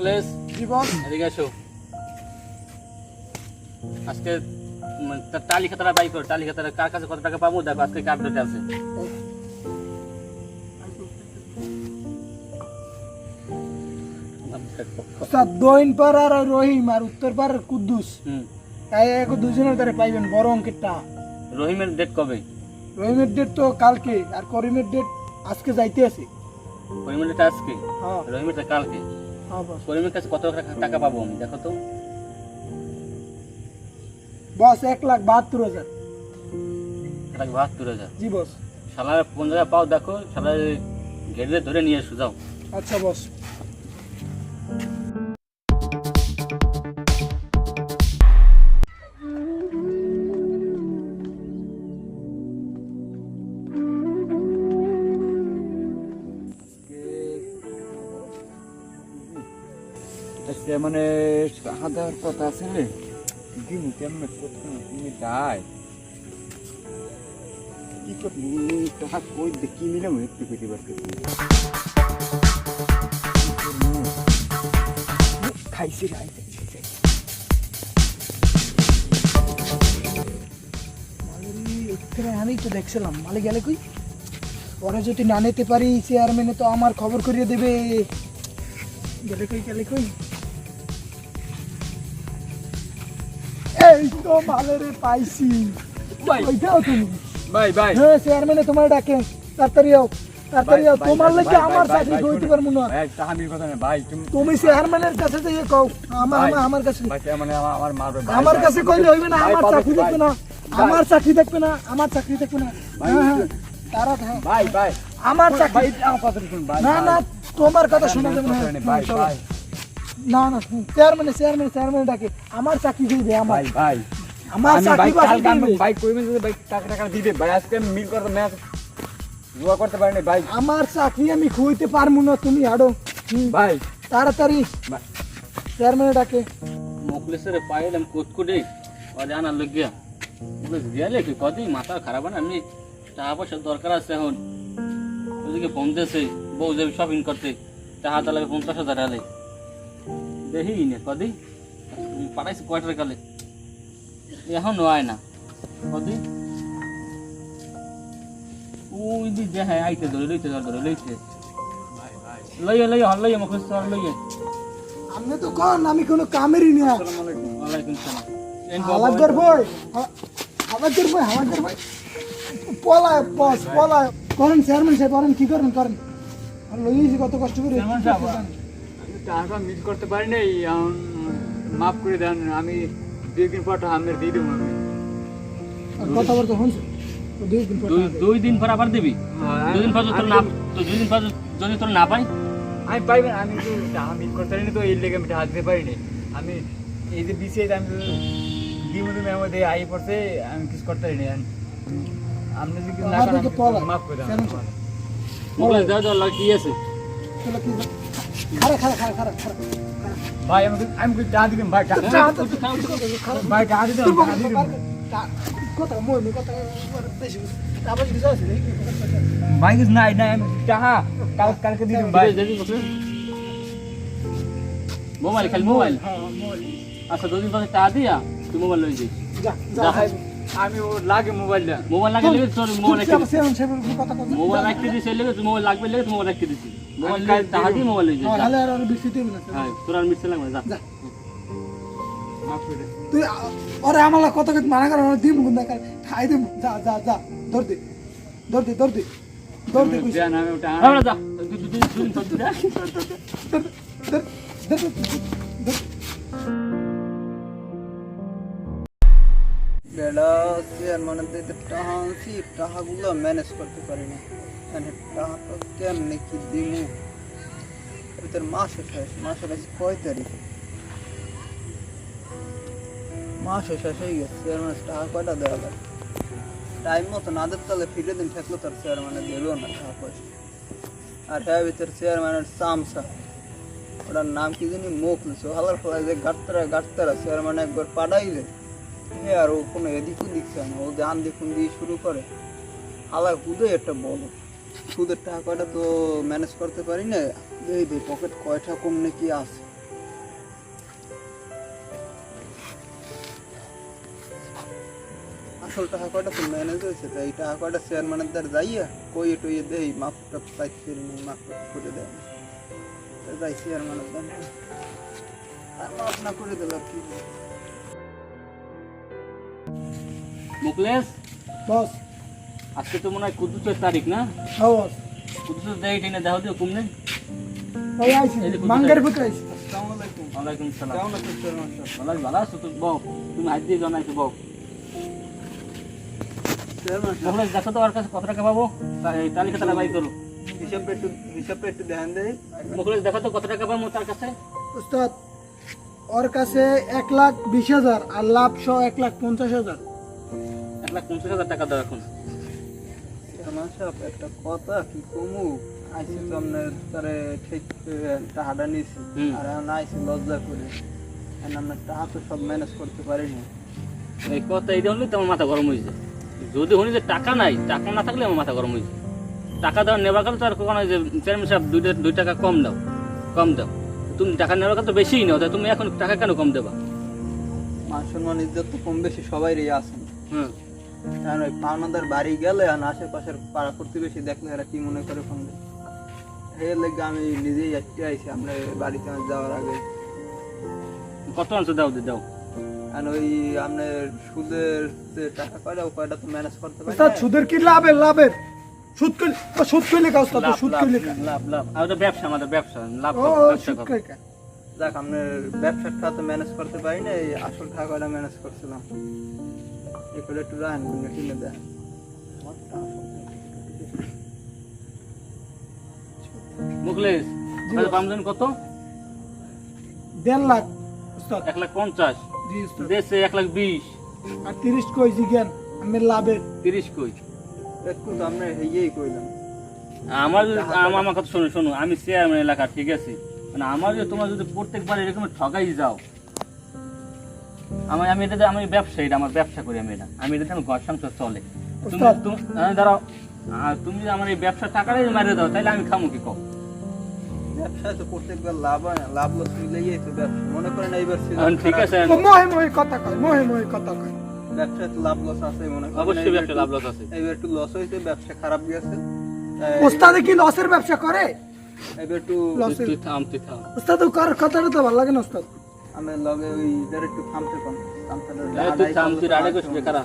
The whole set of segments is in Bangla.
মুকলেশ জীবন এদিকে এসো আজকে টালি খাতাটা বাই করো টালি খাতাটা কার কাছে কত টাকা পাবো? দেখো আজকে কার ডেট আছে। দক্ষিণ পাড়ার আর রহিম আর উত্তর পাড়ার কুদ্দুস এই এক দুজনের দ্বারা পাইবেন বড় অঙ্কের রহিমের ডেট কবে? রহিমের ডেট তো কালকে আর করিমের ডেট আজকে যাইতে আছে। রহিমের ডেট আজকে? হ্যাঁ। রহিমের কালকে? করিমের কাছে কত টাকা- পাবো আমি? দেখো তো। বস এক লাখ বাহাত্তর হাজার। টাকা বাহাত্তর হাজার। জি বস। সালার কোন জায়গায় পাও দেখো। সালার গেড়ে ধরে নিয়ে এসো যাও। আচ্ছা বস। মানে হাজার কথা আছে রে। দিন কেমনে তুমি যাই কি টাকা কই দেখি নিলাম একটু পেটি করে। খাইছি খাইছি আমি তো দেখছিলাম, মালিক গেলে কই? ওরা যদি না নিতে পারি চেয়ারম্যানে তো আমার খবর করিয়ে দেবে। গেলে কই গেলে কই? এই তো মালেরে পাইছি। ভাই। ওইটাও তুমি? ভাই ভাই। হ্যাঁ চেয়ারম্যানে তোমার ডাকে। তাড়াতাড়ি আও তাড়াতাড়ি আও। তোমার লাগে আমার চাকরি হইতে পারব না। ভাই তাহামির কথা না ভাই তুমি তুমি চেয়ারম্যানের কাছে যাইয়ে কও আমার আমার- আমার কাছে ভাই মানে আমার মারবে আমার কাছে কইলে হইবে না আমার চাকরি দেখবে না। আমার চাকরি দেখবে না আমার চাকরি দেখবে না। ভাই, তারা। ভাই ভাই। আমার চাকরি না না তোমার কথা শোনা যাবে না। ভাই ভাই। না না চেয়ারম্যান চেয়ারম্যান চেয়ারম্যান ডাকে। আমার চাকরি দিবে আমার। ভাই ভাই। আমার চাকরি ভাই কইবেন যদি ভাই টাকা টাকা দিবে ভাই আজকে আমি মিল করতে ম্যাচ জুয়া করতে পারিনি ভাই। আমার চাকরি আমি খুঁজতে পারব না তুমি আড়ো ভাই। তাড়াতাড়ি। চেয়ারম্যান ডাকে। মুকলেশের পাইলাম কুটকুটে ওদের আনার লোকিয়া মুকলেশ গেলে কি কদিন মাথা খারাপ না? এমনি টাকা পয়সার দরকার আছে এখন। ওদিকে দিয়েছে বউ যাবে শপিং করতে। টাকা তাহলে পঞ্চাশ হাজার হালে দেখি নে কদিন পাঠাইছে কয়টার কালে এখন আয় না। কদিন ওই দি দেখে আইতে ধরে লইতে ধরে লইতে লইয়ে লইয়ে হল লইয়ে মুখস্থ হল লইয়ে। আপনি তো কোন আমি কোনো কামেরই না। ওয়ালাইকুম সালাম। হালাদার ভাই হালাদার ভাই হালাদার ভাই পলায় বস পলায়। করেন চেয়ারম্যান সাহেব করেন কি করেন করেন। আর লইয়েছি কত কষ্ট করে। চেয়ারম্যান সাহেব, আমি টাকা মিল করতে পারিনি এখন মাফ করে দেন আমি দুই দিন পর টাকা আমি দিয়ে দেবো আমি। কথাবার্তা শুনছে দুই দিন পর দুই দুই দিন পর আবার দিবি? দুই দিন পর তোর না দুই দিন পর যদি তোর না পাই? আমি পাইবেন আমি তো টাকা মিল করতে পারিনি তো এই লেগে আমি টাকা দিতে পারিনি। আমি এই যে বিসিএস আমি দিব তুমি আমাদের আই পড়ছে আমি কিছু করতে পারিনি আপনি যদি কিছু না আমার করেন মাফ করে দেন দাও দাও কি আছে? খারা খারা খারা খারা খারা ভাই আমি আমি কিছু টাকা দিবেন ভাই ভাই টাকা দিবেন টাকা দিবেন কথা মই মই কথা বেশি আবার কিছু আছে ভাই কিছু নাই নাই আমি টাকা কাল কালকে দিয়ে দেবেন ভাই। মোবাইল খালি মোবাইল। হ্যাঁ আচ্ছা দুই দিন পর দিয়া তুই মোবাইল লই যাই। যা যা। আমি ও লাগে মোবাইলটা। মোবাইল লাগে লেগে তোর মোবাইল মোবাইল রাখতে দিছি মোবাইল লাগবে লেগে মোবাইল রাখতে দিছি না লাগবে না, যা। যা। মাফ করে দেন তুই ওরে আমালা কত কত মানা কর দিম গুন দেখা খাই দে যা যা যা ধর দে। ধর দে ধর দে। ধর দে দেন আমি ওটা আমরা যা। দুই দুই দিন দুই দিন পর দিরা ধর ধর ধর ধর বেড়া চেয়ারম্যানের দিতে টাকা আনছি ম্যানেজ করতে পারি না মানে টাকাটা কেমনে কি দিমু? ভিতর মাসে শেষ মাসের আজ কয় তারিখ? মাসে শেষ হয়ে গেছে চেয়ারম্যান টাকা কয়টা দেওয়া যায়? টাইম মতো না দিতে তাহলে ফিরে দিন, ঠেকলো তার চেয়ারম্যানে দিল না টাকা পয়সা। আর হ্যাঁ ভিতর চেয়ারম্যানের চামচা ওটার নাম কি জানি মুখ লিখছে হালার ফলায় যে গাটতারা গাটতারা চেয়ারম্যান একবার পাঠাইলে। আর ও কোনো এদিক দিচ্ছে না, ও ধান দেখুন দিয়ে শুরু করে। আলাদা কুদে একটা বলো সুদের টাকাটা তো ম্যানেজ করতে পারি না, এই দে পকেট কয়টা কম নাকি আছে। আসল টাকা কয়টা তো ম্যানেজ হয়েছে তাই এই টাকা কয়টা চেয়ারম্যানের ম্যানেজার যাইয়া কইয়ে টইয়ে দেই মাপ টাপ সাইজ করে মাপ টাপ করে দেয় তাই যাই শেয়ার ম্যানেজার আর মাপ না করে দেবে আর কি মুকলেশ? বস। আজকে তো মনে হয় কুদ্দুসের তারিখ না? হ্যাঁ বস। কুদ্দুসের দেয় এনে দেখো দিও কুমনে এই আইছি এই যে কোথায়? মাঙ্গের ভিতরে আইছি। আসসালামু আলাইকুম ওয়ালাইকুম সালাম। কেমন আছেন চেয়ারম্যান ভালো ভালো আছো? তো বউ তুমি হাত দিয়ে জানাইছো বউ। মুকলেশ দেখো তো ওর কাছে কত টাকা পাবো। তা- এই তালিকা তারা বাই করো। হিসাবটা একটু হিসাবটা একটু ধ্যান দেয় মুকলেশ দেখো তো কত টাকা পাবো তার কাছে। উস্তাদ ওর কাছে এক লাখ বিশ হাজার আর লাভ সহ এক লাখ পঞ্চাশ হাজার। লাখ পঞ্চাশ হাজার টাকা দাও এখন। একটা কথা কি কমু? আইসি তো আপনার তারে ঠিক টাকাটা নিছি। হুম। আর এখন আইসি লজ্জা করে। এখন আপনার টাকা তো সব ম্যানেজ করতে পারিনি। এই কথা হলে আমার মাথা গরম হয়ে যায় যদি শুনি যে টাকা নাই টাকা না থাকলে আমার মাথা গরম হয়ে যায় টাকা দেওয়ার নেবার কালে তো আর কখনো যে চেয়ারম্যান সাহেব দুই দুই টাকা কম দাও কম দাও। তুমি টাকা নেবার কালে তো বেশিই নাও তাই তুমি এখন টাকা কেন কম দেবা? মান সম্মান ইজ্জত তো কম বেশি সবাইরই আছে। হুম। কারণ ওই পাওনাদার বাড়ি গেলে আর আশেপাশের পাড়া প্রতিবেশী দেখলে এরা কি মনে করে ফোন দেয়? এর লেগে আমি নিজেই একটি আইছি আপনার বাড়িতে আমার যাওয়ার আগে। কত আনছো দাও দি, দাও। আর ওই আপনার সুদের যে টাকা কয়টা ও কয়টা তো ম্যানেজ করতে পারি উস্তাদ সুদের কি লাভের লাভের? সুদ কইলে ও সুদ কইলে কা উস্তাদ লাভ সুদ লাভ কইলে কা লাভ লাভ। আর ওটা ব্যবসা আমাদের ব্যবসা লাভ ও ব্যবসা সুদ কই কা যাক আপনার ব্যবসার টাকা তো ম্যানেজ করতে পারি না এই আসল টাকা কয়টা ম্যানেজ করছিলাম। একটু কিনে কত দেড় লাখ এক লাখ পঞ্চাশ দেশে এক লাখ বিশ আর তিরিশ কই জিজ্ঞান আমি লাভের তিরিশ কই একটু তো আপনার ইয়েই কইলাম আমার যদি- আমার আমার কথা শোনো শোনো আমি চেয়ারম্যান এলাকা ঠিক আছে মানে আমার তোমার যদি প্রত্যেকবার এরকম ঠকাই যাও আমি আমি এটা আমি ব্যবসা এটা আমার ব্যবসা করি আমি এটা। আমি এটা আমার ঘর সংসার চলে। তুমি তুমি- দাঁড়াও তুমি যদি আমার এই ব্যবসা টাকাটাই মারিয়ে দাও তাহলে আমি খামু কি কম ব্যবসায় তো প্রত্যেকবার লাভ হয় না লাভ লস মিলেই তো ব্যবসা। মনে করেন এইবার ঠিক আছে মহে মহে কথা কয় মহে মহে কথা কয়। ব্যবসায় তো লাভ লস আছে মনে করেন অবশ্যই এইবার ব্যবসা লাভ লস আছে। এইবার একটু লস হয়েছে ব্যবসা খারাপ গেছে। উস্তাদে কি লসের ব্যবসা করে? এবার একটু থাম থাম। কার কথাটা তো ভালো লাগে না আমি লগে ওই একটু থামতে কম থামতে বেকারা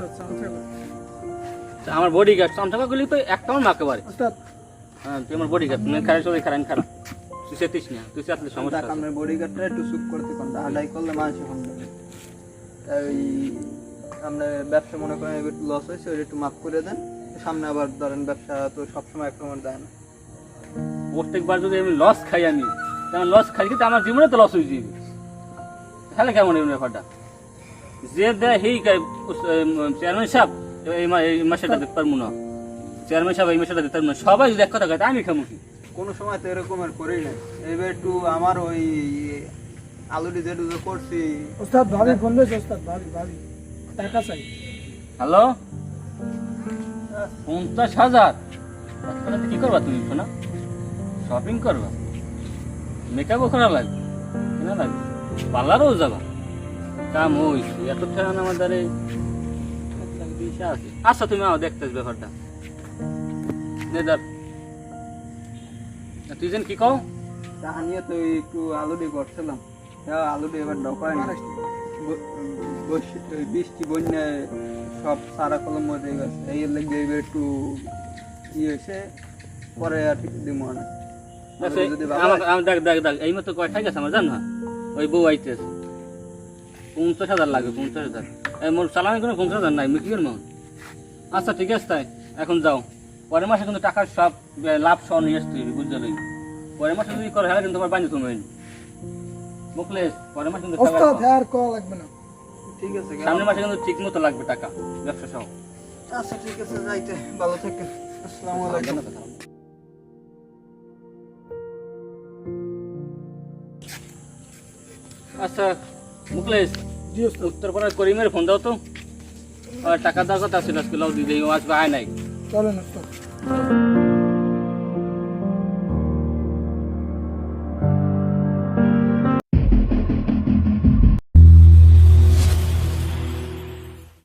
আমার বডি গার্ড তো একটা আমার মাকে পারে হ্যাঁ তুই আমার বডি গার্ড তুমি খারাপ চলে খারাপ খারাপ। তুই সেতিস না তুই সেতলে সমস্যা বডি গার্ডটা একটু চুপ করতে কম আডাই করলে মানুষ কম তাই ওই আপনার ব্যবসা মনে করেন একটু লস হয়েছে ওটা একটু মাফ করে দেন। সামনে আবার ধরেন ব্যবসা তো সবসময় একরকম দেয় না। প্রত্যেকবার যদি আমি লস খাই আমি লস খাই কিন্তু আমার জীবনে তো লস হয়ে যাবে তাহলে কেমন এই ব্যাপারটা? যে দেয় হেই চেয়ারম্যান সাহেব এই মা- এই মাসেটা দেখতে পারব না। চেয়ারম্যান সাহেব এই মাসেটা দেখতে পারব না। সবাই যদি এক কথা কয় আমি খামু কি? কোনো সময় তো এরকম আর করি না এবার একটু আমার ওই আলুটি যেটু যে করছি। উস্তাদ ভাবি ফোন দিয়েছে উস্তাদ ভাবি ভাবি। টাকা চাই হ্যালো? পঞ্চাশ হাজার? কি করবা তুমি শোনা শপিং করবা? মেকআপও করা লাগবে? কেনা লাগবে? পার্লারও যাবা? কাম হইছে এত ঠেকান আমার দ্বারে আছে। আচ্ছা তুমি আমার দেখতে ব্যাপারটা। নে ধর। আর তুই যেন কি কও? তাহা নিয়ে তো একটু আলুটি করছিলাম। হ্যাঁ আলুটি এবার ডকায় না। বৃষ্টি বন্যায় সব সারা কলম মরে গেছে। এই লেগে এবার একটু ইয়ে হয়েছে পরে আর ঠিক দিব না। আচ্ছা, দেখ দেখ দেখ এই মতো কয় ঠাই আছে আমার জান? না ওই বউ আইতেছে। পঞ্চাশ হাজার লাগবে পঞ্চাশ হাজার। এই মোর চালানি কোনো পঞ্চাশ হাজার নাই কি করব? আচ্ছা ঠিক আছে তাই এখন যাও। পরের মাসে কিন্তু টাকার সব লাভ সহ নিয়ে আসতে হবে বুঝতে পারি পরের মাসে যদি করে হলে কিন্তু তোমার বানিয়ে তুমি মুখলেস পরের মাসে কিন্তু আর কল লাগবে না। ঠিক আছে। সামনের মাসে কিন্তু ঠিক মতো লাগবে টাকা ব্যবসা সহ। আচ্ছা ঠিক আছে যাইতে। ভালো থাকেন। আসসালামু আলাইকুম। আচ্ছা মুকলেশ উত্তর উত্তরপাড়ার করিমের ফোন দাও তো। আর টাকা দেওয়ার কথা ছিল আজকে লাউ দিয়ে আজকে আয় নাই। চলেন